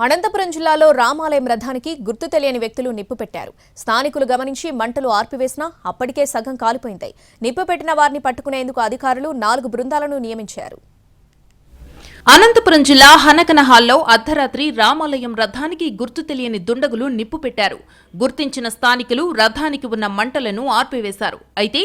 అనంతపురం జిల్లాలో రామాలయం రథానికి గుర్తు తెలియని వ్యక్తులు నిప్పు పెట్టారు. స్థానికులు గమనించి మంటలు ఆర్పివేసినా అప్పటికే సగం కాలిపోయింది. నిప్పు పెట్టిన వారిని పట్టుకునేందుకు అధికారులు నాలుగు బృందాలను నియమించారు. అనంతపురం జిల్లా హనకనహాల్లో అర్ధరాత్రి రామాలయం రథానికి గుర్తు తెలియని దుండగులు నిప్పు పెట్టారు. గుర్తించిన స్థానికులు రథానికి ఉన్న మంటలను ఆర్పివేశారు. అయితే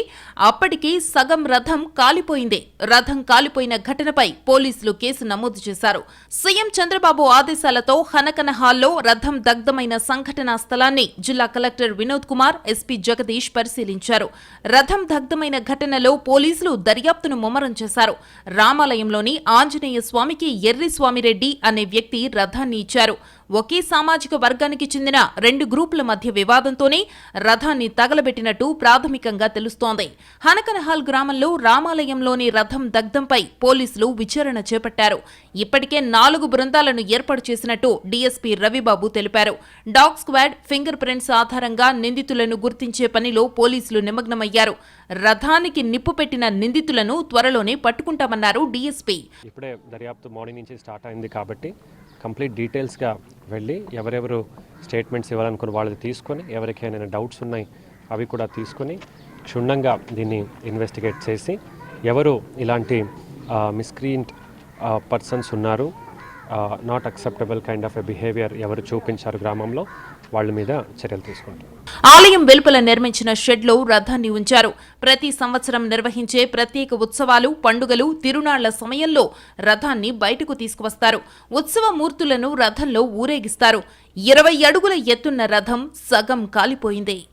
అప్పటికి సగం రథం కాలిపోయిందే. రథం కాలిపోయిన ఘటనపై పోలీసులు కేసు నమోదు చేశారు. సీఎం చంద్రబాబు ఆదేశాలతో హనకనహాల్లో రథం దగ్ధమైన సంఘటనా స్థలాన్ని జిల్లా కలెక్టర్ వినోద్ కుమార్ ఎస్పీ జగదీష్ పరిశీలించారు. రథం దగ్ధమైన ఘటనలో పోలీసులు దర్యాప్తును ముమ్మరం చేశారు. రామాలయంలోని ఆంజనేయ స్వామి స్వామికి ఎర్రి స్వామిరెడ్డి అనే వ్యక్తి రథాన్ని ఇచ్చారు. ఒకే సామాజిక వర్గానికి చెందిన రెండు గ్రూపుల మధ్య వివాదంతోనే రథాన్ని తగలబెట్టినట్టు ప్రాథమికంగా తెలుస్తోంది. హనకనహాల్ గ్రామంలో రామాలయంలోని రథం దగ్ధంపై పోలీసులు విచారణ చేపట్టారు. ఇప్పటికే నాలుగు బృందాలను ఏర్పాటు చేసినట్టు డీఎస్పీ రవిబాబు తెలిపారు. డాగ్ స్క్వాడ్ ఫింగర్ ప్రింట్స్ ఆధారంగా నిందితులను గుర్తించే పనిలో పోలీసులు నిమగ్నమయ్యారు. రథానికి నిప్పు పెట్టిన నిందితులను త్వరలోనే పట్టుకుంటామన్నారు డీఎస్పీ. ఇప్పుడే దర్యాప్తు మార్నింగ్ నుంచి స్టార్ట్ అయింది కాబట్టి కంప్లీట్ డీటెయిల్స్గా వెళ్ళి ఎవరెవరు స్టేట్మెంట్స్ ఇవ్వాలనుకున్న వాళ్ళది తీసుకొని ఎవరికైనా డౌట్స్ ఉన్నాయి అవి కూడా తీసుకొని క్షుణ్ణంగా దీన్ని ఇన్వెస్టిగేట్ చేసి ఎవరు ఇలాంటి మిస్క్రీంట్ పర్సన్స్ ఉన్నారు not acceptable kind of a behaviour ఎవరు చూపించారు గ్రామంలో వాళ్ళ మీద చర్యలు తీసుకుంటారు ఆలయం వెలుపల నిర్మించిన షెడ్లో రథాన్ని ఉంచారు. ప్రతి సంవత్సరం నిర్వహించే ప్రత్యేక ఉత్సవాలు పండుగలు తిరునాళ్ళ సమయంలో రథాన్ని బయటకు తీసుకువస్తారు. ఉత్సవ మూర్తులను రథంలో ఊరేగిస్తారు. ఇరవై అడుగుల ఎత్తున్న రథం సగం కాలిపోయింది.